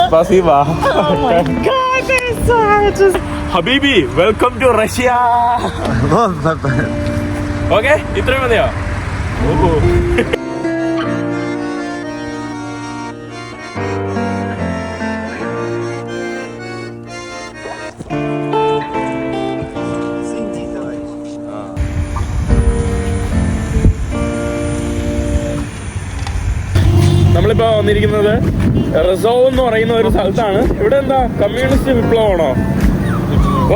Спасибо. Oh my god, they're so just ഹബീബി welcome to Russia okay ഇത്രയും മതിയോ ഓഹോ നമ്മളിപ്പോ വന്നിരിക്കുന്നത് റിസോവ് എന്ന് പറയുന്ന ഒരു സ്ഥലത്താണ്. ഇവിടെ എന്താ? കമ്മ്യൂണിസ്റ്റ് വിപ്ലവമാണോ?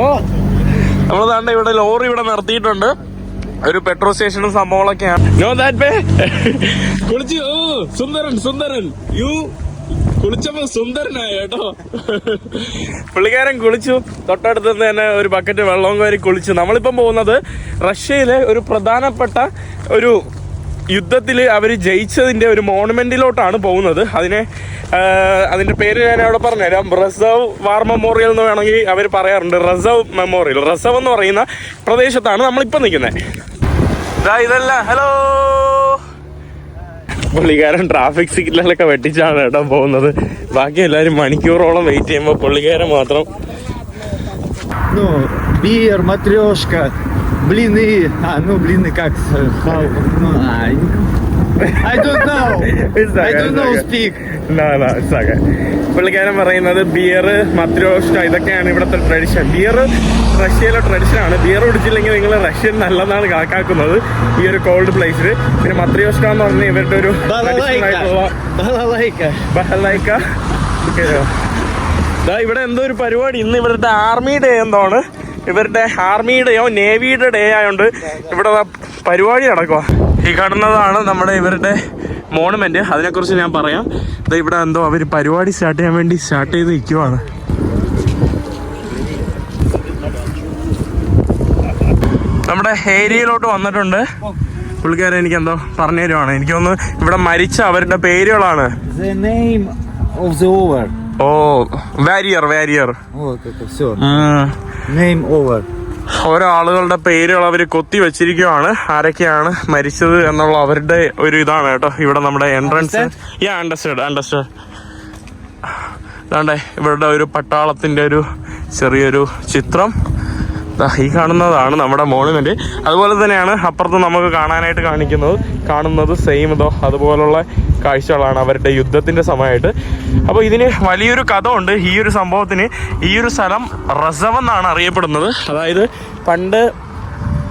ഓ നമ്മൾ താണ്ട ഇവിടെ ലോറി ഇവിടെ നിർത്തിയിട്ടുണ്ട്. ഒരു പെട്രോൾ സ്റ്റേഷനും സംഭവങ്ങളൊക്കെയാണ്. നോ ദാറ്റ് പേ കുളിച്ചു ഓ സുന്ദരൻ സുന്ദരൻ. യു കുളിച്ചപ്പോ സുന്ദരനായ കേട്ടോ. പുള്ളിക്കാരൻ കുളിച്ചു. തൊട്ടടുത്ത് തന്നെ ഒരു ബക്കറ്റ് വെള്ളവും കയറി കുളിച്ചു. നമ്മളിപ്പം പോകുന്നത് റഷ്യയിലെ ഒരു പ്രധാനപ്പെട്ട ഒരു യുദ്ധത്തിൽ അവർ ജയിച്ചതിന്റെ ഒരു മോണുമെന്റിലോട്ടാണ് പോകുന്നത്. അതിനെ അതിന്റെ പേര് ഞാൻ അവിടെ പറഞ്ഞുതരാം. റസവ് വാർ മെമ്മോറിയൽ എന്ന് വേണമെങ്കിൽ അവർ പറയാറുണ്ട്. റസവ് മെമ്മോറിയൽ. റസവ് എന്ന് പറയുന്ന പ്രദേശത്താണ് നമ്മളിപ്പോൾ നിൽക്കുന്നത്. ഇതല്ല. ഹലോ. പുള്ളിക്കാരൻ ട്രാഫിക് സിഗ്നലൊക്കെ വെട്ടിച്ചാണ് കേട്ടോ പോകുന്നത്. ബാക്കി എല്ലാവരും മണിക്കൂറോളം വെയിറ്റ് ചെയ്യുമ്പോൾ പുള്ളിക്കാരൻ മാത്രം. блины. А, ну, блины как? э, How? Ну, I, I don't know. It's okay, I don't it's know okay. speak. No, no, it's okay. പുള്ളിക്കാരൻ പറയുന്നത് ബിയർ മത്രോഷ്ട ഇതൊക്കെയാണ് ഇവിടുത്തെ ട്രഡീഷൻ ബിയർ റഷ്യയിലെ ട്രഡീഷൻ ആണ് ബിയർ കുടിച്ചില്ലെങ്കിൽ നിങ്ങൾ റഷ്യൻ നല്ലതാണ് കണക്കാക്കുന്നത് ഈ ഒരു കോൾഡ് പ്ലേസിൽ പിന്നെ മത്രിയോഷ്ട എന്ന് പറഞ്ഞ ഇവരുടെ ഒരു traditional ആയിട്ടുള്ള Балалайка. Балалайка. ബഹലൈക്ക ദാ ഇവിടെ എന്തോ ഒരു പരിപാടി ഇന്ന് ഇവരുടെ ആർമി ഡേ എന്താണ് ഇവരുടെ ആർമിയുടെയോ നേവിയുടെ ഡേ ആയതുകൊണ്ട് ഇവിടെ പരിപാടി നടക്കുക ഈ കാണുന്നതാണ് നമ്മുടെ ഇവരുടെ മോണമെന്റ് അതിനെക്കുറിച്ച് ഞാൻ പറയാം. ഇത് ഇവിടെ എന്തോ അവർ പരിപാടി സ്റ്റാർട്ട് ചെയ്യാൻ വേണ്ടി സ്റ്റാർട്ട് ചെയ്ത് നിൽക്കുവാണ് നമ്മുടെ ഏരിയയിലോട്ട് വന്നിട്ടുണ്ട്. പുള്ളിക്കാരൻ എനിക്ക് എന്തോ പറഞ്ഞു തരുവാണ്. എനിക്ക് ഒന്ന് ഇവിടെ മരിച്ച അവരുടെ പേരുകളാണ്. ഓ വാരിയർ വാരിയർ നെയിം ഓവർ ഓരോ ആളുകളുടെ പേരുകൾ അവർ കൊത്തി വെച്ചിരിക്കുകയാണ് ആരൊക്കെയാണ് മരിച്ചത് എന്നുള്ള അവരുടെ ഒരു ഇതാണ് കേട്ടോ ഇവിടെ നമ്മുടെ എൻട്രൻസ് യാ അണ്ടർസ്റ്റാൻഡ് അണ്ടർസ്റ്റാൻഡ് അതാണ്ടേ ഇവരുടെ ഒരു പട്ടാളത്തിന്റെ ഒരു ചെറിയൊരു ചിത്രം. ഈ കാണുന്നതാണ് നമ്മുടെ മോണുമെന്റ് അതുപോലെ തന്നെയാണ് അപ്പുറത്ത് നമുക്ക് കാണാനായിട്ട് കാണിക്കുന്നത്. കാണുന്നത് സെയിം ഇതോ അതുപോലുള്ള കാഴ്ചകളാണ് അവരുടെ യുദ്ധത്തിന്റെ സമയമായിട്ട്. അപ്പോൾ ഇതിന് വലിയൊരു കഥ ഉണ്ട് ഈ ഒരു സംഭവത്തിന്. ഈ ഒരു സ്ഥലം റസവ് എന്നാണ് അറിയപ്പെടുന്നത്. അതായത് പണ്ട്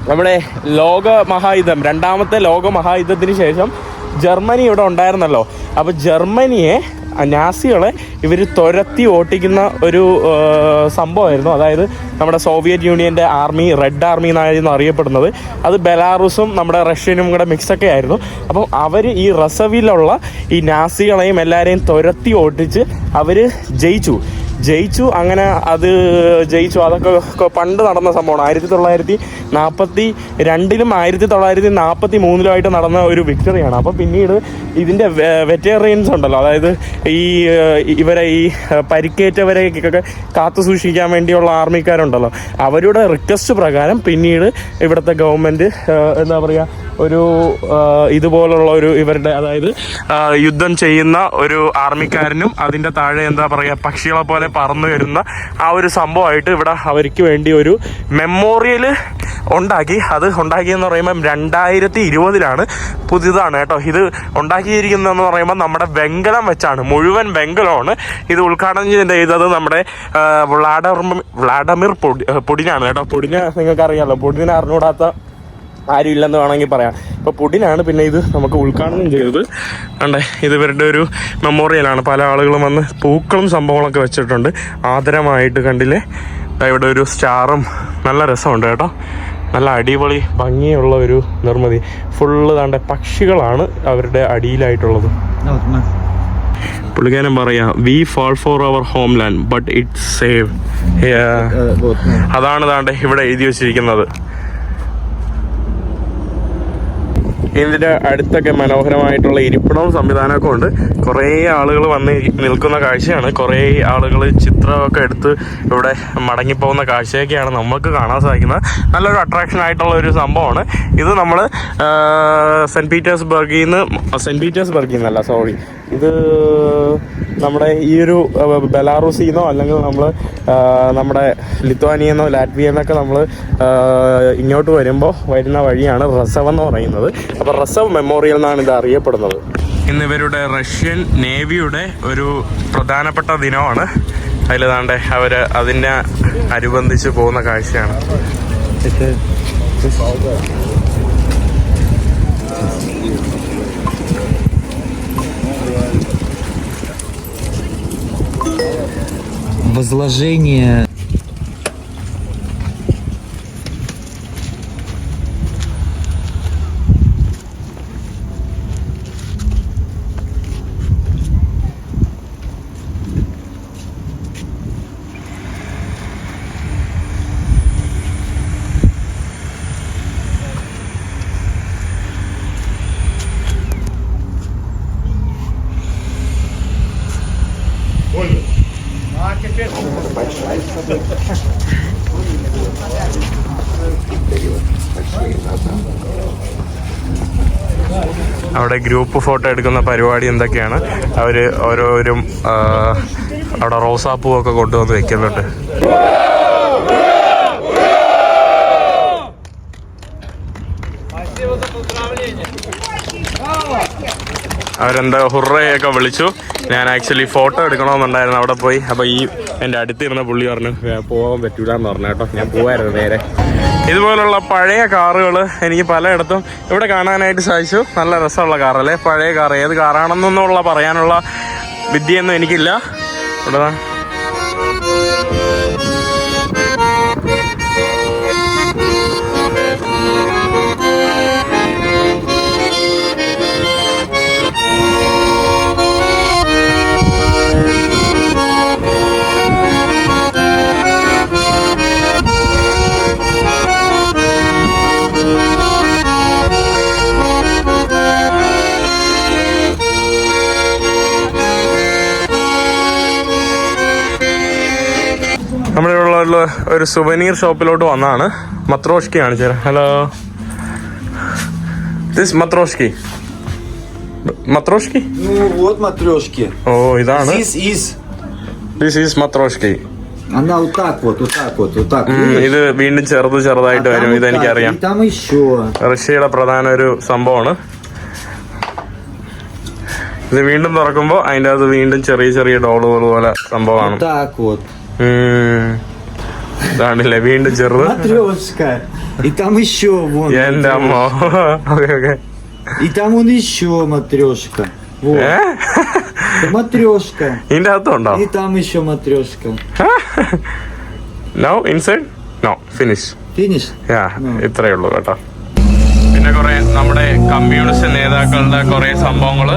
നമ്മുടെ ലോക മഹായുദ്ധം രണ്ടാമത്തെ ലോക മഹായുദ്ധത്തിന് ശേഷം ജർമ്മനി ഇവിടെ ഉണ്ടായിരുന്നല്ലോ. അപ്പോൾ ജർമ്മനിയെ നാസികളെ ഇവർ തുരത്തി ഓട്ടിക്കുന്ന ഒരു സംഭവമായിരുന്നു. അതായത് നമ്മുടെ സോവിയറ്റ് യൂണിയന്റെ ആർമി റെഡ് ആർമി എന്നായിരുന്നു അറിയപ്പെടുന്നത്. അത് ബെലാറുസും നമ്മുടെ റഷ്യനും കൂടെ മിക്സൊക്കെ ആയിരുന്നു. അപ്പം അവർ ഈ റസവിലുള്ള ഈ നാസികളെയും എല്ലാവരെയും തുരത്തി ഓട്ടിച്ച് അവർ ജയിച്ചു. ജയിച്ചു. അങ്ങനെ അത് ജയിച്ചു. അതൊക്കെ പണ്ട് നടന്ന സംഭവമാണ്. ആയിരത്തി തൊള്ളായിരത്തി നാൽപ്പത്തി രണ്ടിലും ആയിരത്തി തൊള്ളായിരത്തി നാൽപ്പത്തി മൂന്നിലുമായിട്ട് നടന്ന ഒരു വിക്ടറിയാണ് അപ്പോൾ പിന്നീട് ഇതിന്റെ വെറ്റേറിയൻസ് ഉണ്ടല്ലോ. അതായത് ഈ ഇവരെ ഈ പരിക്കേറ്റവരെ കാത്തു സൂക്ഷിക്കാൻ വേണ്ടിയുള്ള ആർമിക്കാരുണ്ടല്ലോ അവരുടെ റിക്വസ്റ്റ് പ്രകാരം പിന്നീട് ഇവിടുത്തെ ഗവൺമെന്റ് എന്താ പറയുക ഒരു ഇതുപോലുള്ള ഒരു ഇവരുടെ അതായത് യുദ്ധം ചെയ്യുന്ന ഒരു ആർമിക്കാരനും അതിന്റെ താഴെ എന്താ പറയുക പക്ഷികളെ പോലെ പറന്നു വരുന്ന ആ ഒരു സംഭവമായിട്ട് ഇവിടെ അവർക്ക് വേണ്ടി ഒരു മെമ്മോറിയൽ ഉണ്ടാക്കി. അത് ഉണ്ടാക്കിയെന്ന് പറയുമ്പം രണ്ടായിരത്തി ഇരുപതിലാണ് പുതിയതാണ് കേട്ടോ. ഇത് ഉണ്ടാക്കിയിരിക്കുന്നതെന്ന് പറയുമ്പോൾ നമ്മുടെ വെങ്കലം വെച്ചാണ് മുഴുവൻ വെങ്കലമാണ് ഇത് ഉദ്ഘാടനം ചെയ്തത്. നമ്മുടെ വ്ളാഡർ വ്ളാഡമിർ പൊടി പൊടിനാണ് കേട്ടോ. പൊടിനെ നിങ്ങൾക്ക് അറിയാമല്ലോ പൊടിനെ അറിഞ്ഞുകൂടാത്ത ആരും ഇല്ലെന്ന് വേണമെങ്കിൽ പറയാം. ഇപ്പൊ പുടിനാണ് പിന്നെ ഇത് നമുക്ക് ഉദ്ഘാടനം ചെയ്തത്. അണ്ടേ ഇത് ഇവരുടെ ഒരു മെമ്മോറിയലാണ് പല ആളുകളും വന്ന് പൂക്കളും സംഭവങ്ങളൊക്കെ വെച്ചിട്ടുണ്ട്. ആദരമായിട്ട് കണ്ടില്ലേ? ഇവിടെ ഒരു സ്റ്റാറും നല്ല രസമുണ്ട് കേട്ടോ. നല്ല അടിപൊളി ഭംഗിയുള്ള ഒരു നിർമ്മിതി. ഫുള്ള് താണ്ട പക്ഷികളാണ് അവരുടെ അടിയിലായിട്ടുള്ളത്. പുള്ളിക്കാരൻ പറയാ we fall for our homeland but it save അതാണ് താണ്ടെ ഇവിടെ എഴുതി വെച്ചിരിക്കുന്നത്. ഇതിന്റെ അടുത്തൊക്കെ മനോഹരമായിട്ടുള്ള ഇരിപ്പിടവും സംവിധാനമൊക്കെ ഉണ്ട്. കുറേ ആളുകൾ വന്ന് നിൽക്കുന്ന കാഴ്ചയാണ്. കുറേ ആളുകൾ ചിത്രമൊക്കെ എടുത്ത് ഇവിടെ മടങ്ങിപ്പോകുന്ന കാഴ്ചയൊക്കെയാണ് നമുക്ക് കാണാൻ സാധിക്കുന്നത്. നല്ലൊരു അട്രാക്ഷൻ ആയിട്ടുള്ള ഒരു സംഭവമാണ്. ഇത് നമ്മൾ സെന്റ് പീറ്റേഴ്സ്ബർഗിൽ നിന്ന് സെന്റ് പീറ്റേഴ്സ്ബർഗിൽ നിന്നല്ല സോറി ഇത് നമ്മുടെ ഈ ഒരു ബലാറൂസിൽ ബെലാറൂസിന്നോ അല്ലെങ്കിൽ നമ്മൾ നമ്മുടെ ലിത്വാനിയെന്നോ ലാറ്റ്വിയെന്നൊക്കെ നമ്മൾ ഇങ്ങോട്ട് വരുമ്പോൾ വരുന്ന വഴിയാണ് റസവ് എന്ന് പറയുന്നത്. അപ്പോൾ റസവ് മെമ്മോറിയൽ എന്നാണ് ഇത് അറിയപ്പെടുന്നത്. ഇന്ന് ഇവരുടെ റഷ്യൻ നേവിയുടെ ഒരു പ്രധാനപ്പെട്ട ദിനമാണ്. അതിൽ താണ്ടെ അവർ അതിനെ അനുബന്ധിച്ച് പോകുന്ന കാഴ്ചയാണ്. Возложение അവിടെ ഗ്രൂപ്പ് ഫോട്ടോ എടുക്കുന്ന പരിപാടി എന്തൊക്കെയാണ്? അവർ ഓരോരും അവിടെ റോസാപ്പൂ ഒക്കെ കൊണ്ടുവന്ന് വെക്കുന്നുണ്ട്. അവരെന്താ ഹുറയൊക്കെ വിളിച്ചു. ഞാൻ ആക്ച്വലി ഫോട്ടോ എടുക്കണമെന്നുണ്ടായിരുന്നു അവിടെ പോയി. അപ്പോൾ ഈ എന്റെ അടുത്തിരുന്ന പുള്ളി പറഞ്ഞു പോവാൻ പോകാൻ പറ്റൂല എന്ന് പറഞ്ഞു കേട്ടോ. ഞാൻ പോവായിരുന്നു നേരെ. ഇതുപോലുള്ള പഴയ കാറുകൾ എനിക്ക് പലയിടത്തും ഇവിടെ കാണാനായിട്ട് സാധിച്ചു. നല്ല രസമുള്ള കാറല്ലേ? പഴയ കാർ ഏത് കാറാണെന്നുള്ള പറയാനുള്ള വിദ്യയൊന്നും എനിക്കില്ല. ഇവിടെ നമ്മുടെ നമ്മളിവിടെയുള്ള ഒരു സുവനീർ ഷോപ്പിലോട്ട് വന്നാണ്. മത്രോഷ്കി കാണിച്ചു ഹലോ ദിസ് മത്രോഷ്കി. മത്രോഷ്കി? ഓ ഇതാണ്. ഇത് വീണ്ടും ചെറുത് ചെറുതായിട്ട് വരും ഇത് എനിക്കറിയാം റഷ്യയുടെ പ്രധാന ഒരു സംഭവമാണ്. ഇത് വീണ്ടും തുറക്കുമ്പോ അതിന്റെ അത് വീണ്ടും ചെറിയ ചെറിയ ഡോളുകൾ പോലെ സംഭവമാണ്. Вот так вот. ഉം. ഇതാണല്ലേ വീണ്ടും ചെറുത് Матрешка. И там еще вон. എന്റെ അമ്മോ ഓക്കെ ഓക്കെ И там вон еще матрешка. Вот. ഏ Это матрешка. ഇതിന്റെ അകത്തുണ്ടോ И там еще матрешка. No inside no finish Финиш? യാ ഇത്രയേ ഉള്ളൂ കേട്ടോ പിന്നെ കുറെ നമ്മുടെ കമ്മ്യൂണിസ്റ്റ് നേതാക്കളുടെ കുറെ സംഭവങ്ങള്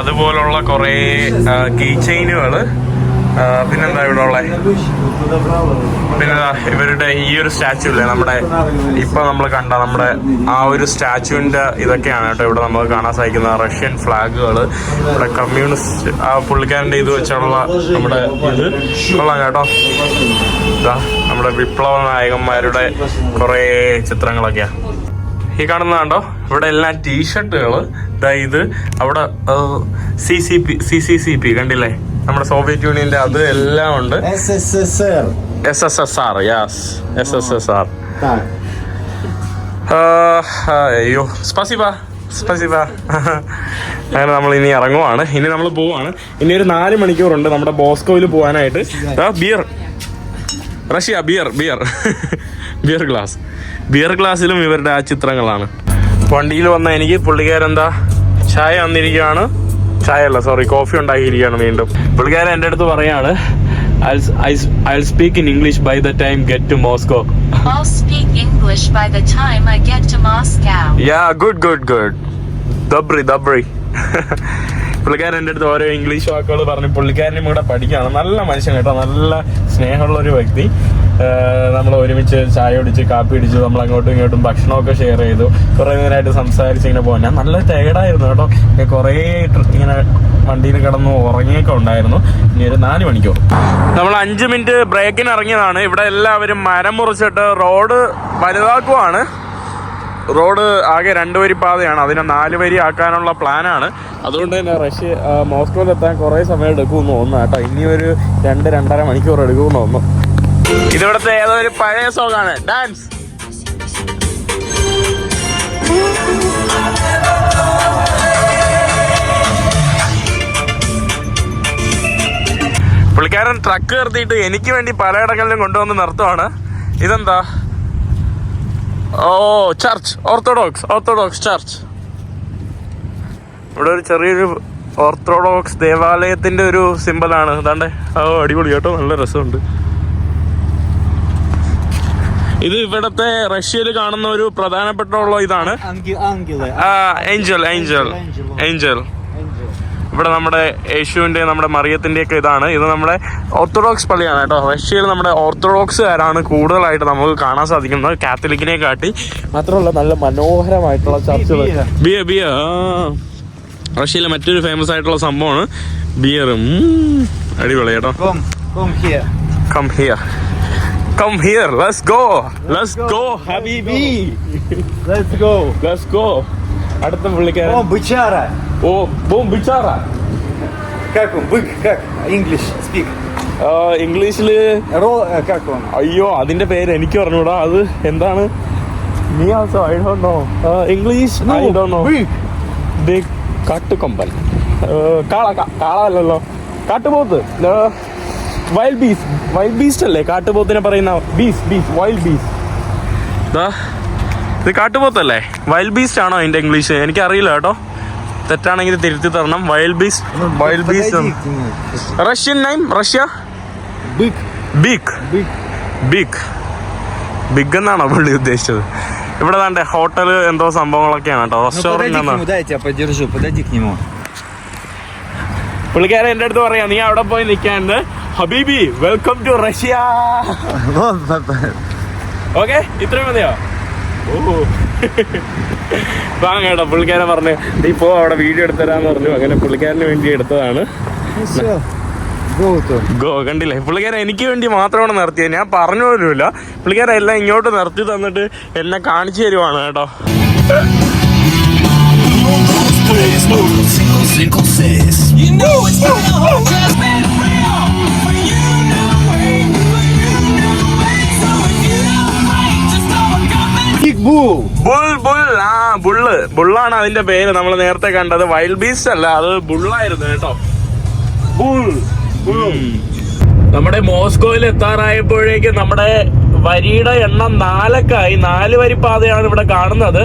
അതുപോലുള്ള കുറെ കീ ചെയിനുകള് പിന്നെന്താ ഇവിടെ ഉള്ളത് പിന്നെ ഇവരുടെ ഈ ഒരു സ്റ്റാച്ചു അല്ലേ നമ്മുടെ ഇപ്പൊ നമ്മൾ കണ്ട നമ്മുടെ ആ ഒരു സ്റ്റാച്ചുവിന്റെ ഇതൊക്കെയാണ് കേട്ടോ ഇവിടെ നമുക്ക് കാണാൻ സാധിക്കുന്ന റഷ്യൻ ഫ്ലാഗുകൾ ഇവിടെ കമ്മ്യൂണിസ്റ്റ് ആ പുള്ളിക്കാരന്റെ ഇത് വെച്ചുള്ള നമ്മുടെ ഇത്. കൊള്ളാം കേട്ടോ. ഇതാ നമ്മുടെ വിപ്ലവ നായകന്മാരുടെ കുറേ ചിത്രങ്ങളൊക്കെയാ. ഈ കാണുന്ന കണ്ടോ ഇവിടെ എല്ലാം ടീഷർട്ടുകൾ ഇതാ ഇത്. അവിടെ C C P C C C P കണ്ടില്ലേ? നമ്മുടെ സോവിയറ്റ് യൂണിയന്റെ അത് എല്ലാം ഉണ്ട്. എസ് എസ് എസ് ആർ യാസ് എസ് എസ് എസ് ആർ അയ്യോ. സ്പസിബ സ്പസിബ. അങ്ങനെ നമ്മൾ ഇനി ഇറങ്ങുവാണ്. ഇനി നമ്മൾ പോവാണ് ഇനി ഒരു നാല് മണിക്കൂറുണ്ട് നമ്മുടെ ബോസ്കോയിൽ പോകാനായിട്ട് beer Russia beer beer beer glass beer ഗ്ലാസ്സിലും ഇവരുടെ ആ ചിത്രങ്ങളാണ്. വണ്ടിയിൽ വന്ന എനിക്ക് പുള്ളിക്കാരെന്താ ചായ വന്നിരിക്കുകയാണ് ചായ അല്ല സോറി കോഫി ഉണ്ടാക്കിയിരിക്കുകയാണ് വീണ്ടും. പുള്ളിക്കാരൻ എന്റെ അടുത്ത് പറയാണ് I speak in English by the time get to Moscow I'll speak English by the time I get to Moscow. യാ ഗുഡ് ഗുഡ് ഗുഡ് ദബ്രി ദബ്രി പുള്ളിക്കാരൻ എന്റെ അടുത്ത് ഓരോ ഇംഗ്ലീഷ് വാക്കുകൾ പറഞ്ഞു പുള്ളിക്കാരനും കൂടെ പഠിക്കുകയാണ്. നല്ല മനുഷ്യൻ കേട്ടോ നല്ല സ്നേഹമുള്ള ഒരു വ്യക്തി. നമ്മൾ ഒരുമിച്ച് ചായ കുടിച്ച് കാപ്പി അടിച്ചു നമ്മൾ അങ്ങോട്ടും ഇങ്ങോട്ടും ഭക്ഷണമൊക്കെ ഷെയർ ചെയ്തു. കുറേ നേരമായിട്ട് സംസാരിച്ച് ഇങ്ങനെ പോകാൻ ഞാൻ നല്ല ടയർഡായിരുന്നു കേട്ടോ. കുറേ ഇങ്ങനെ വണ്ടിയിൽ കിടന്ന് ഉറങ്ങിയൊക്കെ ഉണ്ടായിരുന്നു. ഇനി ഒരു നാല് മണിക്കൂർ. നമ്മൾ അഞ്ച് മിനിറ്റ് ബ്രേക്കിന് ഇറങ്ങിയതാണ്. ഇവിടെ എല്ലാവരും മരം മുറിച്ചിട്ട് റോഡ് വലുതാക്കുവാണ്. റോഡ് ആകെ രണ്ട് വരി പാതയാണ്. അതിനെ നാല് വരി ആക്കാനുള്ള പ്ലാനാണ് അതുകൊണ്ട് തന്നെ റഷ്യ മോസ്കോയിലെത്താൻ കുറേ സമയം എടുക്കുമെന്ന് തോന്നുന്നു കേട്ടോ. ഇനി ഒരു രണ്ട് രണ്ടര മണിക്കൂർ എടുക്കുമെന്ന് തോന്നുന്നു. ഇതിവിടുത്തെ ഏതോ ഒരു പഴയ സോങ് ആണ്. ഡാൻസ് പുള്ളിക്കാരൻ ട്രക്ക് നിർത്തിയിട്ട് എനിക്ക് വേണ്ടി പലയിടങ്ങളിലും കൊണ്ടുവന്ന് നിർത്തുവാണ്. ഇതെന്താ? ഓ ചർച്ച് ഓർത്തഡോക്സ് ഓർത്തഡോക്സ് ചർച്ച് ഇവിടെ ഒരു ചെറിയൊരു ഓർത്തഡോക്സ് ദേവാലയത്തിന്റെ ഒരു സിമ്പലാണ് അതാണ്ട് ഓ അടിപൊളി കേട്ടോ. നല്ല രസമുണ്ട്. ഇത് ഇവിടത്തെ റഷ്യയിൽ കാണുന്ന ഒരു പ്രധാനപ്പെട്ട ഇതാണ്. ഏഞ്ചൽ ഏഞ്ചൽ ഏഞ്ചൽ ഇവിടെ നമ്മുടെ യേശുവിന്റെ നമ്മുടെ മറിയത്തിന്റെ ഒക്കെ ഇതാണ്. ഇത് നമ്മുടെ ഓർത്തഡോക്സ് പള്ളിയാണ് കേട്ടോ. റഷ്യയിൽ നമ്മുടെ ഓർത്തഡോക്സുകാരാണ് കൂടുതലായിട്ട് നമുക്ക് കാണാൻ സാധിക്കുന്നത്. കാത്തലിക്കിനെ കാട്ടി മാത്രമല്ല നല്ല മനോഹരമായിട്ടുള്ള ചർച്ച ബിയ ബിയ റഷ്യയിലെ മറ്റൊരു ഫേമസ് ആയിട്ടുള്ള സംഭവമാണ് ബിയറും. അടിപൊളി കേട്ടോ. Come here come here. Come here come here let's go let's go ഹബീബി Let's go. ലെറ്റ്സ് ഗോ അടുത്ത പുള്ളിക്കാരൻ О, бычара. ഓ ബോം ബിച്ചാറ Как он? Бык, как? English, speak. ഇംഗ്ലീഷില് Ро, э, как он? അയ്യോ അതിന്റെ പേര് എനിക്ക് പറഞ്ഞൂടാ അത് എന്താണ് നീ also I don't know English I don't know бык. Big കാട്ടുകൊമ്പൻ Uh, കാള കാ- കാള അല്ലല്ലോ കാട്ടുപോത്ത് വൈൽഡ് ബീസ് വൈൽഡ് ബീസ്റ്റ് അല്ലേ? കാട്ടുപോത്തിനെ പറയുന്ന ബീസ് ബീസ് വൈൽഡ് ബീസ് ഇത് കാട്ടുപോത്തല്ലേ? വൈൽഡ് ബീസ്റ്റ് ആണോ അതിന്റെ ഇംഗ്ലീഷ് എനിക്കറിയില്ല കേട്ടോ. തെറ്റാണെങ്കിൽ തിരുത്തി തരണം. Wild beast wild beast Russian name Russia big big big big എന്നാണോ പുള്ളി ഉദ്ദേശിച്ചത്? ഇവിടെ താണ്ടെ ഹോട്ടൽ എന്തോ സംഭവങ്ങളൊക്കെയാണ് കേട്ടോ. റെസ്റ്റോറന്റ് പുള്ളിക്കാരൻ എന്റെ അടുത്ത് പറയാം നീ അവിടെ പോയി നിൽക്കാണ്ട് ഹബീബി വെൽക്കം ടു റഷ്യ. ഓക്കെ ഇത്രയും മതിയോ? ഓ. വാ കേട്ടോ പുള്ളിക്കാരൻ പറഞ്ഞു ഇപ്പോ അവിടെ വീഡിയോ എടുത്തരാന്ന് പറഞ്ഞു. അങ്ങനെ പുള്ളിക്കാരന് വേണ്ടി എടുത്തതാണ്. ഗോ കണ്ടില്ലേ? പുള്ളിക്കാരൻ എനിക്ക് വേണ്ടി മാത്രമാണ് നിർത്തിയത്. ഞാൻ പറഞ്ഞു പോലുമില്ല. പുള്ളിക്കാരെ എല്ലാം ഇങ്ങോട്ട് നിർത്തി തന്നിട്ട് എന്നെ കാണിച്ചു തരുവാണ് കേട്ടോ. You know it's bull. Bull bull ആ ബുള്ള്. ബുള്ളാണ് അതിന്റെ പേര്. നമ്മൾ നേരത്തെ കണ്ടത് വൈൽഡ് ബീസ്റ്റ് അല്ല അത് ബുള്ളായിരുന്നു കേട്ടോ. ബുൾ നമ്മുടെ മോസ്കോയിൽ എത്താറായപ്പോഴേക്ക് നമ്മുടെ വരിയുടെ എണ്ണം നാലക്കായി. നാല് വരി പാതയാണ് ഇവിടെ കാണുന്നത്.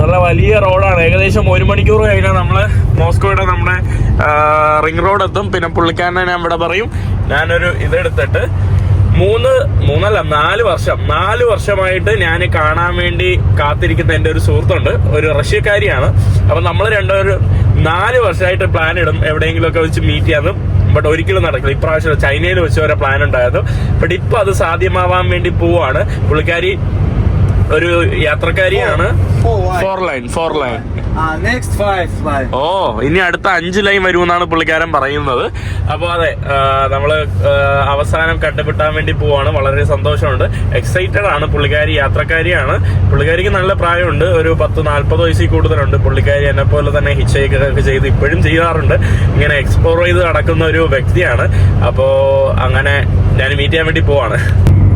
നല്ല വലിയ റോഡാണ്. ഏകദേശം ഒരു മണിക്കൂർ കഴിഞ്ഞാൽ നമ്മൾ മോസ്കോയുടെ നമ്മുടെ റിംഗ് റോഡ് എത്തും. പിന്നെ പുള്ളിക്കാരനെ ഞാൻ ഇവിടെ പറയും. ഞാനൊരു ഇതെടുത്തിട്ട് മൂന്ന് മൂന്നല്ല നാല് വർഷം. നാല് വർഷമായിട്ട് ഞാൻ കാണാൻ വേണ്ടി കാത്തിരിക്കുന്ന എന്റെ ഒരു സുഹൃത്തുണ്ട്. ഒരു റഷ്യക്കാരിയാണ്. അപ്പം നമ്മൾ രണ്ടുപേരും നാല് വർഷമായിട്ട് പ്ലാൻ ഇടും. എവിടെയെങ്കിലുമൊക്കെ വെച്ച് മീറ്റ് ചെയ്യാനും. ബട്ട് ഒരിക്കലും നടക്കില്ല. ഇപ്രാവശ്യം ചൈനയിൽ വെച്ച് വരെ പ്ലാൻ ഉണ്ടായിരുന്നു. ബട്ട് ഇപ്പൊ അത് സാധ്യമാവാൻ വേണ്ടി പോവാണ്. പുള്ളിക്കാരി ഒരു യാത്രക്കാരിയാണ്. ഫോർ ലൈൻ ഫോർ ലൈൻ ഓ ഇനി അടുത്ത അഞ്ച് ലൈൻ വരുമെന്നാണ് പുള്ളിക്കാരൻ പറയുന്നത്. അപ്പോൾ അതെ നമ്മൾ അവസാനം കണ്ടുപിട്ടാൻ വേണ്ടി പോവാണ്. വളരെ സന്തോഷമുണ്ട്. എക്സൈറ്റഡ് ആണ് പുള്ളിക്കാരി യാത്രക്കാരിയാണ്. പുള്ളിക്കാരിക്ക് നല്ല പ്രായമുണ്ട്. ഒരു പത്ത് നാല്പത് വയസ്സിൽ കൂടുതലുണ്ട് പുള്ളിക്കാരി. എന്നെ പോലെ തന്നെ ഹിച്ചൈക്ക് ഒക്കെ ചെയ്ത് ഇപ്പോഴും ചെയ്യാറുണ്ട്. ഇങ്ങനെ എക്സ്പ്ലോർ ചെയ്ത് നടക്കുന്ന ഒരു വ്യക്തിയാണ്. അപ്പോൾ അങ്ങനെ ഞാൻ മീറ്റ് ചെയ്യാൻ വേണ്ടി പോവാണ്.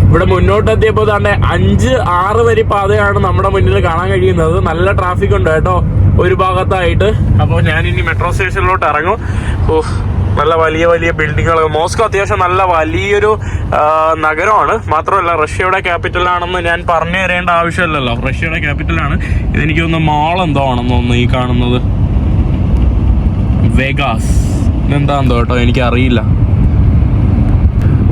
ഇവിടെ മുന്നോട്ട് എത്തിയപ്പോൾ തന്നെ അഞ്ച് ആറ് വരി പാതയാണ് നമ്മുടെ മുന്നിൽ കാണാൻ കഴിയുന്നത്. നല്ല ട്രാഫിക് ഉണ്ട് കേട്ടോ. ഒരു ഭാഗത്തായിട്ട്. അപ്പോൾ ഞാൻ ഇനി മെട്രോ സ്റ്റേഷനിലോട്ട് ഇറങ്ങും. ഓ നല്ല വലിയ വലിയ ബിൽഡിങ്ങുകൾ മോസ്കോ അത്യാവശ്യം നല്ല വലിയൊരു നഗരമാണ്. മാത്രമല്ല റഷ്യയുടെ ക്യാപിറ്റലാണെന്ന് ഞാൻ പറഞ്ഞു തരേണ്ട ആവശ്യമില്ലല്ലോ. റഷ്യയുടെ ക്യാപിറ്റലാണ് ഇതെനിക്ക് തോന്നുന്നു മാൾ എന്തോ ആണെന്ന് തോന്നുന്നു ഈ കാണുന്നത്. വെഗാസ് ഇതെന്താണെന്തോ കേട്ടോ? എനിക്കറിയില്ല.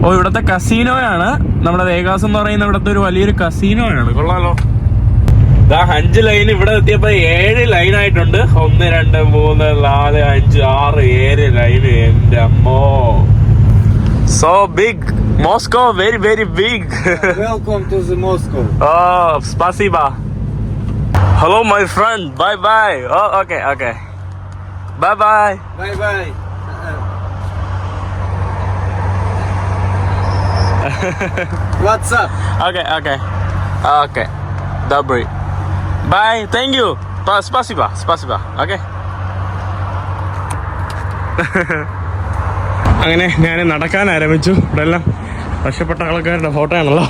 ഓ ഇവിടുത്തെ കസീനോയാണ് നമ്മുടെ വേഗാസ് എന്ന് പറയുന്ന ഇവിടുത്തെ ഒരു വലിയൊരു കസീനോയാണ് കൊള്ളാലോ. ഇതാ അഞ്ച് ലൈൻ ഇവിടെ എത്തിയപ്പോ ഏഴ് ലൈൻ ആയിട്ടുണ്ട്. ഒന്ന് രണ്ട് മൂന്ന് നാല് അഞ്ച് ആറ് ഏഴ് ലൈൻ എന്റെ അമ്മോ. So big Moscow very very big welcome to the Moscow oh സ്പാസിബ hello my friend bye bye oh okay okay bye bye bye bye What's up? Okay, okay. Okay. Dobry. Bye thank you Спасибо. Спасибо. Okay. അങ്ങനെ ഞാൻ നടക്കാൻ ആരംഭിച്ചു. ഇവിടെ എല്ലാം രക്ഷപ്പെട്ട ആൾക്കാരുടെ photo ആണല്ലോ.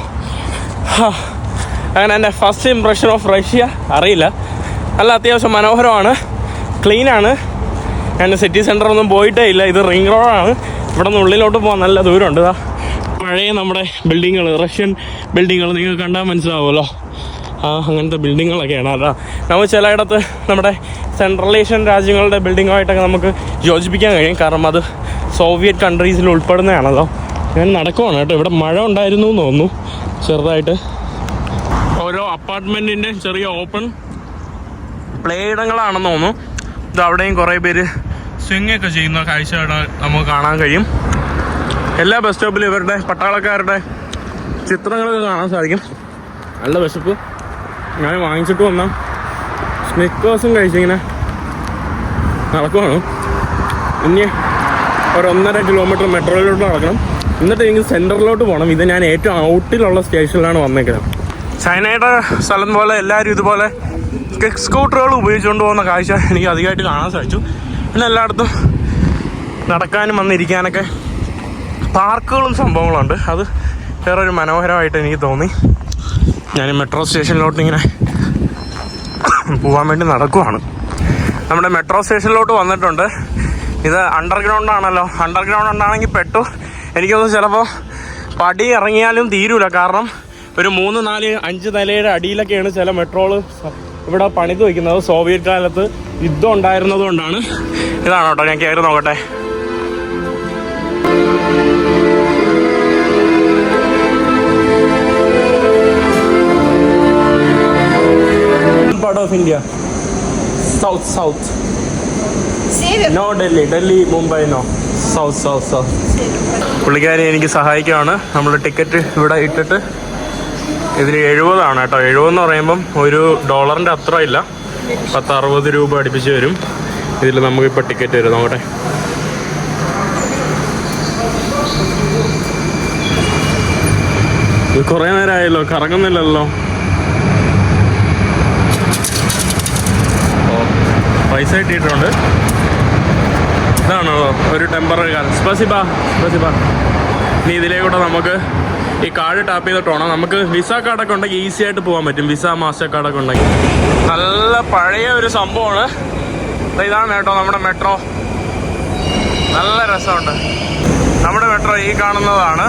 അങ്ങനെ എന്റെ ഫസ്റ്റ് ഇംപ്രഷൻ ഓഫ് റഷ്യ. അറിയില്ല. നല്ല അത്യാവശ്യം മനോഹരമാണ്. ക്ലീനാണ് ഞാൻ സിറ്റി സെന്റർ ഒന്നും പോയിട്ടേ ഇല്ല. ഇത് റിംഗ് റോഡാണ് ഇവിടെ നിന്ന് ഉള്ളിലോട്ട് പോകാൻ നല്ല ദൂരമുണ്ട് പഴയ നമ്മുടെ ബിൽഡിങ്ങുകൾ റഷ്യൻ ബിൽഡിങ്ങുകൾ നിങ്ങൾക്ക് കണ്ടാൽ മനസ്സിലാവുമല്ലോ. അങ്ങനത്തെ ബിൽഡിങ്ങുകളൊക്കെയാണ്. അതാ നമ്മൾ ചിലയിടത്ത് നമ്മുടെ സെൻട്രൽ ഏഷ്യൻ രാജ്യങ്ങളുടെ ബിൽഡിങ്ങുമായിട്ടൊക്കെ നമുക്ക് യോജിപ്പിക്കാൻ കഴിയും. കാരണം അത് സോവിയറ്റ് കൺട്രീസിൽ ഉൾപ്പെടുന്നതാണല്ലോ. ഞാൻ നടക്കുവാണ് കേട്ടോ. ഇവിടെ മഴ ഉണ്ടായിരുന്നു എന്ന് തോന്നുന്നു. ചെറുതായിട്ട് ഓരോ അപ്പാർട്ട്മെന്റിന്റെ ചെറിയ ഓപ്പൺ പ്ലേ ഇടങ്ങളാണെന്ന് തോന്നുന്നു. ഇത് അവിടെയും കുറേ പേര് സ്വിങ് ഒക്കെ ചെയ്യുന്ന കാഴ്ച നമുക്ക് കാണാൻ കഴിയും. എല്ലാ ബസ് സ്റ്റോപ്പിലും ഇവരുടെ പട്ടാളക്കാരുടെ ചിത്രങ്ങളൊക്കെ കാണാൻ സാധിക്കും. നല്ല വിശപ്പ് ഞാൻ വാങ്ങിച്ചിട്ട് വന്ന. സ്നിക്കേഴ്സും കഴിച്ചിങ്ങനെ നടക്കുവാണ്. ഇനി ഒരൊന്നര കിലോമീറ്റർ മെട്രോയിലോട്ട് നടക്കണം. എന്നിട്ട് എനിക്ക് സെന്ററിലോട്ട് പോകണം ഇത് ഞാൻ ഏറ്റവും ഔട്ടിലുള്ള സ്റ്റേഷനിലാണ് വന്നേക്കുന്നത്. ചൈനയുടെ സ്ഥലം പോലെ എല്ലാവരും ഇതുപോലെ കിക്ക് സ്കൂട്ടറുകൾ ഉപയോഗിച്ചുകൊണ്ട് പോകുന്ന കാഴ്ച എനിക്ക് അധികമായിട്ട് കാണാൻ സാധിച്ചു. പിന്നെ എല്ലായിടത്തും നടക്കാനും വന്നിരിക്കാനൊക്കെ പാർക്കുകളും സംഭവങ്ങളുണ്ട്. അത് വേറൊരു മനോഹരമായിട്ട് എനിക്ക് തോന്നി. ഞാൻ മെട്രോ സ്റ്റേഷനിലോട്ട് ഇങ്ങനെ പോകാൻ വേണ്ടി നടക്കുവാണ്. നമ്മുടെ മെട്രോ സ്റ്റേഷനിലോട്ട് വന്നിട്ടുണ്ട്. ഇത് അണ്ടർഗ്രൗണ്ട് ആണല്ലോ. അണ്ടർഗ്രൗണ്ട് ഉണ്ടാണെങ്കിൽ പെട്ടു. എനിക്കൊന്ന് ചിലപ്പോൾ പടി ഇറങ്ങിയാലും തീരൂല. കാരണം ഒരു മൂന്ന് നാല് അഞ്ച് നിലയുടെ അടിയിലൊക്കെയാണ് ചില മെട്രോൾ ഇവിടെ പണിത് വയ്ക്കുന്നത്. സോവിയറ്റ് കാലത്ത് യുദ്ധം ഉണ്ടായിരുന്നത് കൊണ്ടാണ്. ഇതാണ് കേട്ടോ ഞാൻ കയറി നോക്കട്ടെ. Part of India south south no Delhi Delhi Mumbai no south south south പുള്ളിക്കാരി എനിക്ക് സഹായിക്കുകയാണ്. നമ്മൾ ടിക്കറ്റ് ഇവിടെ ഇട്ടിട്ട് ഇതിൽ എഴുപതാണ് കേട്ടോ. എഴുപതെന്ന് പറയുമ്പം ഒരു ഡോളറിന്റെ അത്ര ഇല്ല. പത്ത് അറുപത് രൂപ അടുപ്പിച്ച് വരും. ഇതിൽ നമുക്കിപ്പോൾ ടിക്കറ്റ് വരും. നോക്കട്ടെ. കുറേ നേരമായല്ലോ. കറങ്ങുന്നില്ലല്ലോ. പൈസ കിട്ടിയിട്ടുണ്ട്. ഇതാണോ ഒരു ടെമ്പററി കാലം. സ്പസിബ സ്പസിബ. ഇനി ഇതിലേക്കൂടെ നമുക്ക് ഈ കാർഡ് ടാപ്പ് ചെയ്തിട്ട് വേണം നമുക്ക് വിസ കാർഡൊക്കെ ഉണ്ടെങ്കിൽ ഈസി ആയിട്ട് പോകാൻ പറ്റും. വിസ മാസ്റ്റർ കാർഡൊക്കെ ഉണ്ടെങ്കിൽ. നല്ല പഴയ ഒരു സംഭവമാണ്. ഇതാണ് കേട്ടോ നമ്മുടെ മെട്രോ നല്ല രസമുണ്ട്. നമ്മുടെ മെട്രോ ഈ കാണുന്നതാണ്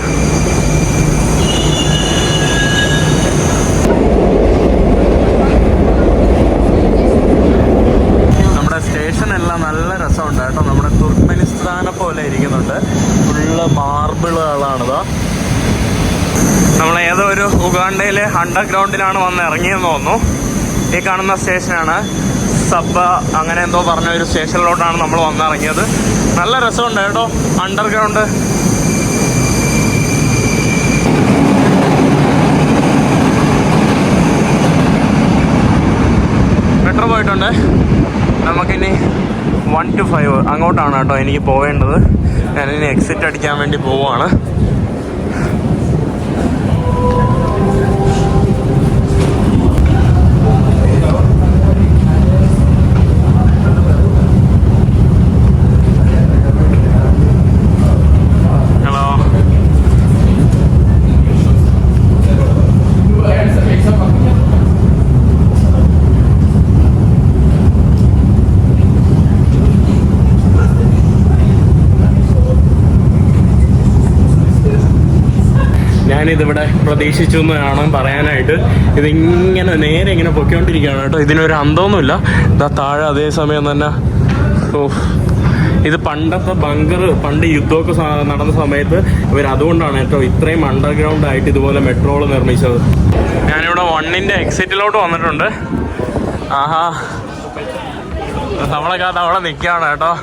നമ്മുടെ സ്റ്റേഷൻ എല്ലാം നല്ല രസമുണ്ട് കേട്ടോ നമ്മുടെ തുർക്ക്മെനിസ്ഥാനെ പോലെ ഇരിക്കുന്നുണ്ട് ഫുള്ള് മാർബിളുകളാണിത് നമ്മൾ ഏതോ ഒരു ഉഗാണ്ടയിലെ അണ്ടർഗ്രൗണ്ടിലാണ് വന്ന് ഇറങ്ങിയെന്ന് തോന്നുന്നു. ഈ കാണുന്ന സ്റ്റേഷനാണ്. സബ്ബ അങ്ങനെ എന്തോ പറഞ്ഞ ഒരു സ്റ്റേഷനിലോട്ടാണ് നമ്മൾ വന്നിറങ്ങിയത് നല്ല രസമുണ്ട് കേട്ടോ. അണ്ടർഗ്രൗണ്ട് മെട്രോ പോയിട്ടുണ്ട്. നമുക്കിനി വൺ ടു ഫൈവ് അങ്ങോട്ടാണ് കേട്ടോ എനിക്ക് പോവേണ്ടത്. ഞാനിനി എക്സിറ്റ് അടിക്കാൻ വേണ്ടി പോവുകയാണ് ഹലോ ഞാനിതിവിടെ പ്രതീക്ഷിച്ചു എന്നാണ് പറയാനായിട്ട് ഇതിങ്ങനെ നേരെ ഇങ്ങനെ പൊയ്ക്കൊണ്ടിരിക്കുകയാണ് കേട്ടോ. ഇതിനൊരു അന്തമൊന്നുമില്ല. ഇതാ താഴെ അതേ സമയം തന്നെ ഓ ഇത് പണ്ടത്തെ ബങ്കർ പണ്ട് യുദ്ധമൊക്കെ നടന്ന സമയത്ത് ഇവർ അതുകൊണ്ടാണ് കേട്ടോ ഇത്രയും അണ്ടർഗ്രൗണ്ട് ആയിട്ട് ഇതുപോലെ മെട്രോകൾ നിർമ്മിച്ചത്. ഞാനിവിടെ വണ്ണിന്റെ എക്സിറ്റിലോട്ട് വന്നിട്ടുണ്ട്. ആഹാ. നമ്മളൊക്കെ അവിടെ നിൽക്കുകയാണ് കേട്ടോ.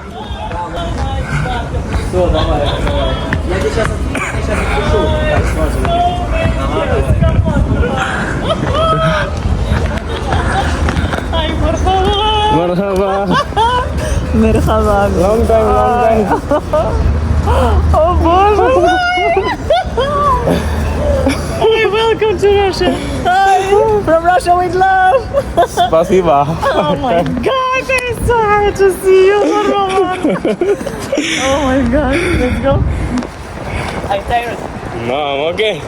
Merhaba. Long time, long time. Oh, Bоже. Hi, welcome to Russia. Hi. from Russia with love. Спасибо. Oh my god, I'm so happy to see you, Roman. oh my god, let's go. I'm tired. No, I'm okay.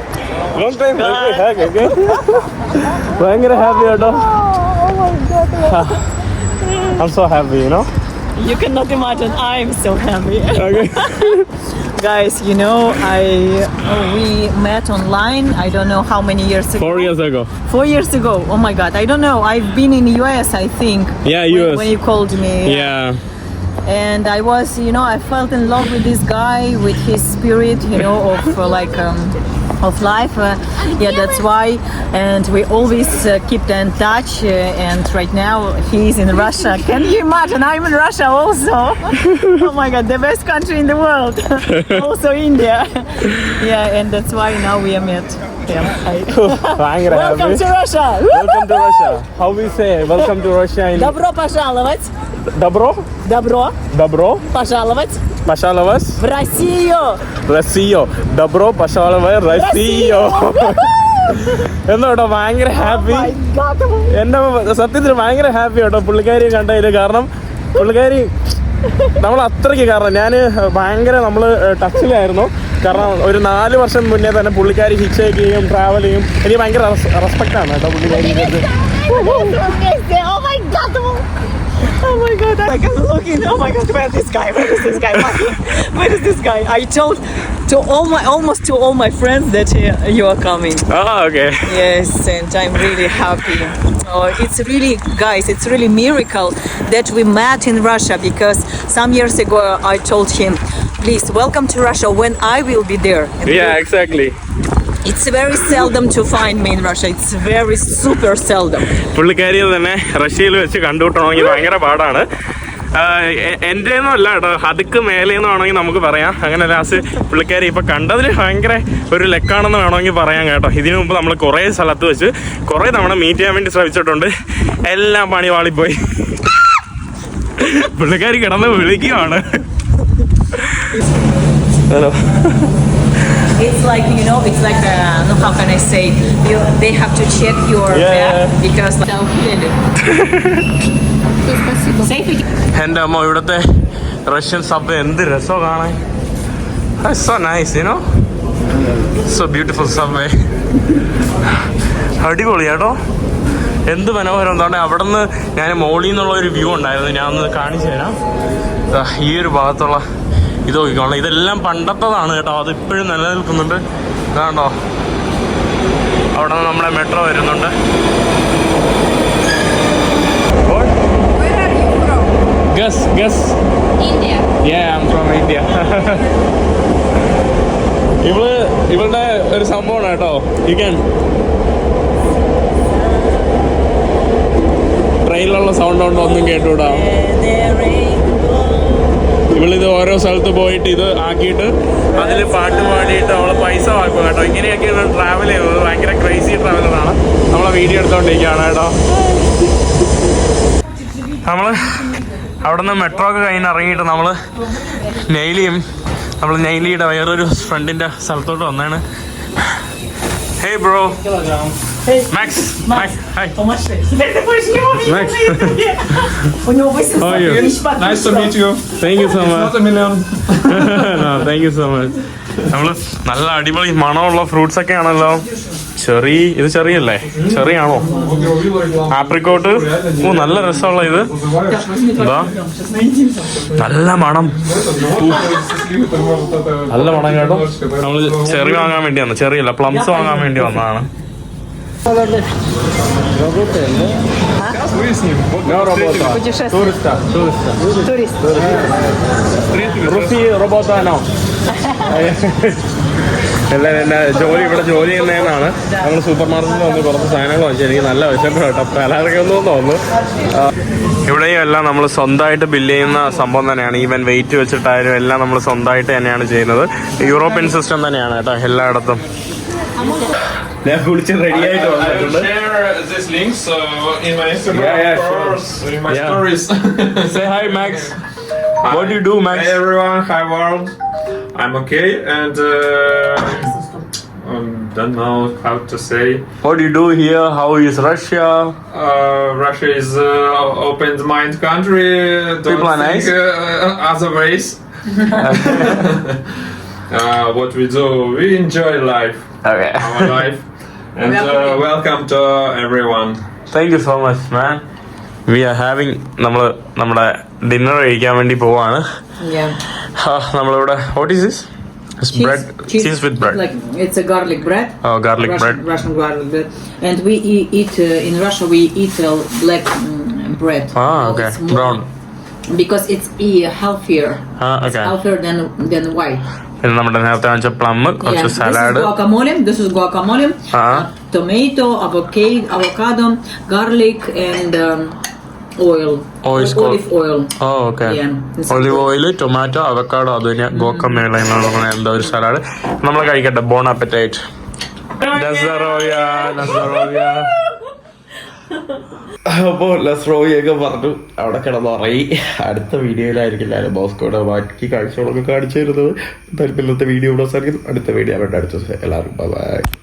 Long time no hug, okay? ഭയങ്കര happy കേട്ടോ Oh my god. I'm so happy, you know? You cannot imagine, I'm so happy. Okay. Guys, you know, I we met online. I don't know how many years ago. Four years ago. Four years ago. Oh my God, I don't know. I've been in the US, I think. Yeah, when- US. When you called me. Yeah. And I was, you know, I felt in love with this guy, with his spirit, you know, of uh, like. Um, of life. Uh, yeah, that's why. And we always uh, keep in touch. Uh, and right now he's in Russia. Can you imagine? I'm in Russia also. oh my God, the best country in the world. also India. yeah, and that's why now we are met. Yeah. Welcome to Russia. Welcome to Russia. How we say? Welcome to Russia. In... Добро пожаловать. Добро. Добро. Добро. Пожаловать. Пожаловать в Россию! Россию. Добро пожаловать Россию. എന്നോട്ടോ ഭയങ്കര happy My God! എന്നെ സത്യത്തിൽ ഭയങ്കര happy കേട്ടോ പുള്ളിക്കാരി കണ്ടതില് കാരണം പുള്ളിക്കാരി നമ്മൾ അത്രയ്ക്ക് കാരണം ഞാൻ ഭയങ്കര നമ്മൾ ടച്ചിലായിരുന്നു കാരണം ഒരു നാല് വർഷം മുന്നേ തന്നെ പുള്ളിക്കാരി ഹിച്ച് ചെയ്യും ട്രാവൽ ചെയ്യും എനിക്ക് ഭയങ്കര റെസ്പെക്റ്റ് ആണ് കേട്ടോ പുള്ളിക്കാരി Oh my god, I am looking. Oh my god, where is this guy? Where is this guy? Where is this guy? I told to all my almost to all my friends that uh, you are coming. Oh, okay. Yes, and I'm really happy. Oh, it's really, guys, it's really miracle that we met in Russia because some years ago I told him, please welcome to Russia when I will be there. And yeah, exactly. Very very seldom to find mean Russia it's very super seldom പുള്ളിക്കാരി തന്നെ റഷ്യയിൽ വെച്ച് കണ്ടുമുട്ടണമെങ്കിൽ ഭയങ്കര പാടാണ്. എന്റെ അല്ല കേട്ടോ അതുക്ക് മേലേന്ന് വേണമെങ്കിൽ നമുക്ക് പറയാം. അങ്ങനെ ലാസ്റ്റ് പുള്ളിക്കാരി ഇപ്പൊ കണ്ടതിൽ ഭയങ്കര ഒരു ലെക്കാണെന്ന് വേണമെങ്കിൽ പറയാം കേട്ടോ. ഇതിനു മുമ്പ് നമ്മൾ കുറേ സ്ഥലത്ത് വെച്ച് കുറേ തവണ മീറ്റ് ചെയ്യാൻ വേണ്ടി ശ്രമിച്ചിട്ടുണ്ട്. എല്ലാം പണി വാളിപ്പോയി പുള്ളിക്കാരി കിടന്ന് വിളിക്കുകയാണ് hello. It's like, you know, it's like, uh, no, how can I say, you, they have to check your Yeah, back yeah. because like. എന്റെ അമ്മ ഇവിടുത്തെ റഷ്യൻ സബ് എന്ത് രസോ കാണാൻ. So nice you know so beautiful subway അടിപൊളി കേട്ടോ? എന്ത് മനോഹരം. എന്താണ് അവിടെ നിന്ന് ഞാൻ മോളിൽ നിന്നുള്ള ഒരു വ്യൂ ഉണ്ടായിരുന്നു. ഞാൻ ഒന്ന് കാണിച്ചു തരാം. ദാ ഈ ഒരു ഭാഗത്തുള്ള ഇത് നോക്കിക്കോണം ഇതെല്ലാം പണ്ടത്തതാണ് കേട്ടോ. അത് ഇപ്പോഴും നിലനിൽക്കുന്നുണ്ട്. ഇതാണ്ടോ? അവിടെ നിന്ന് നമ്മുടെ മെട്രോ വരുന്നുണ്ട്. Guess guess India. ഇവൾ ഇവളുടെ ഒരു സംഭവമാണ് കേട്ടോ. യു ക്യാൻ ട്രെയിനിലുള്ള സൗണ്ട് ഉണ്ടോ ഒന്നും കേട്ടുകൂടാ ഇവളിത് ഓരോ സ്ഥലത്ത് പോയിട്ട് ഇത് ആക്കിയിട്ട് അതിൽ പാട്ട് പാടിയിട്ട് അവളെ പൈസ വാക്കും കേട്ടോ. ഇങ്ങനെയൊക്കെയാണ് ട്രാവൽ ചെയ്യുന്നത് ഭയങ്കര ക്രേസി ട്രാവലറാണ് നമ്മളെ വീഡിയോ എടുത്തോണ്ടിരിക്കുകയാണ് കേട്ടോ. നമ്മൾ അവിടെ നിന്ന് മെട്രോ ഒക്കെ കഴിഞ്ഞ് ഇറങ്ങിയിട്ട് നമ്മൾ നെയ്ലിയും നമ്മൾ നെയ്ലിയുടെ വേറൊരു ഫ്രണ്ടിന്റെ സ്ഥലത്തോട്ട് വന്നാണ് hey bro Max! Max! Hi! So much space. Max! Und your voice is How are you? English, but Nice to meet you. Thank you so much. Not a million. no, thank you so much. നമ്മൾ നല്ല അടിപൊളി മണമുള്ള fruits ഒക്കെ ആണല്ലോ cherry ഇത് ചെറിയല്ലേ ചെറിയാണോ apricot ഓ നല്ല രസമുള്ള ഇത് എന്താ നല്ല മണം നല്ല മണം കേട്ടോ നമ്മൾ ചെറി വാങ്ങാൻ വേണ്ടി വന്നു ചെറിയല്ല പ്ലംസ് വാങ്ങാൻ വേണ്ടി വന്നതാണ് റുസി റോബോട്ടാനോ എല്ലാം എന്നെ ജോലി ഇവിടെ ജോലി ചെയ്യുന്നതെന്നാണ് നമ്മൾ സൂപ്പർ മാർക്കറ്റിൽ വന്ന് കുറച്ച് സാധനങ്ങൾ വാങ്ങിച്ചു എനിക്ക് നല്ല വിശപ്പ് കേട്ടോ പലർക്കൊന്നും തോന്നുന്നു ഇവിടെയും എല്ലാം നമ്മൾ സ്വന്തമായിട്ട് ബില്ല് ചെയ്യുന്ന സംഭവം തന്നെയാണ്. ഈവൻ വെയിറ്റ് വെച്ചിട്ടായാലും എല്ലാം നമ്മൾ സ്വന്തമായിട്ട് തന്നെയാണ് ചെയ്യുന്നത്. യൂറോപ്യൻ സിസ്റ്റം തന്നെയാണ് കേട്ടോ എല്ലായിടത്തും. ഞാൻ കുളിച്ച് റെഡി ആയിട്ട് വന്നിട്ടുണ്ട് Share these links uh, in my Instagram, Yeah, yeah, of sure. course, in my Yeah. stories. Say hi Max What do you do Max Hey everyone, hi world. I'm okay, and uh, um, don't know how to say. What do you do here? How is Russia? Uh, Russia is uh, open mind country. Don't People are think, nice. Uh, other ways. uh, what we do, we enjoy life, Okay. our life, and uh, welcome to everyone. Thank you so much man we are having നമ്മൾ നമ്മുടെ dinner കഴിക്കാൻ വേണ്ടി പോവാണ് Yeah. ആ, നമ്മളിവിടെ what is this bread cheese with bread Like it's a garlic bread. Oh garlic Russian, bread Russian garlic bread, and we e- eat uh, in Russia. We eat uh, black mm, bread. Ah, Oh, okay. it's more- Brown. Because it's uh, healthier. Ah, It's okay. healthier than than white. പിന്നെ നമ്മുടെ നേരത്തെ വെച്ച plum കുറച്ച് salad tomato അവക്കാദം garlic and oil oil tomato avocado അത് കഴിഞ്ഞാൽ ഗോക്കമേള എന്താ ഒരു salad നമ്മൾ കഴിക്കട്ടെ. ബോൺ അപ്പറ്റൈറ്റ് ഡെസറോയാ ഡെസറോയാ അപ്പോൾ ലസ്രോയൊക്കെ പറഞ്ഞു. അവിടെ കിടന്നുറങ്ങി. അടുത്ത വീഡിയോയിലായിരിക്കും എല്ലാവരും ബോസ്കോയുടെ ബാക്കി കാഴ്ചകളൊക്കെ കാണിച്ചു തരുന്നത്. താല്പര്യമില്ലാത്ത വീഡിയോ ഇവിടെ അവസാനിക്കുന്നു. അടുത്ത വീഡിയോ അവരുടെ അടുത്ത എല്ലാവർക്കും ബൈ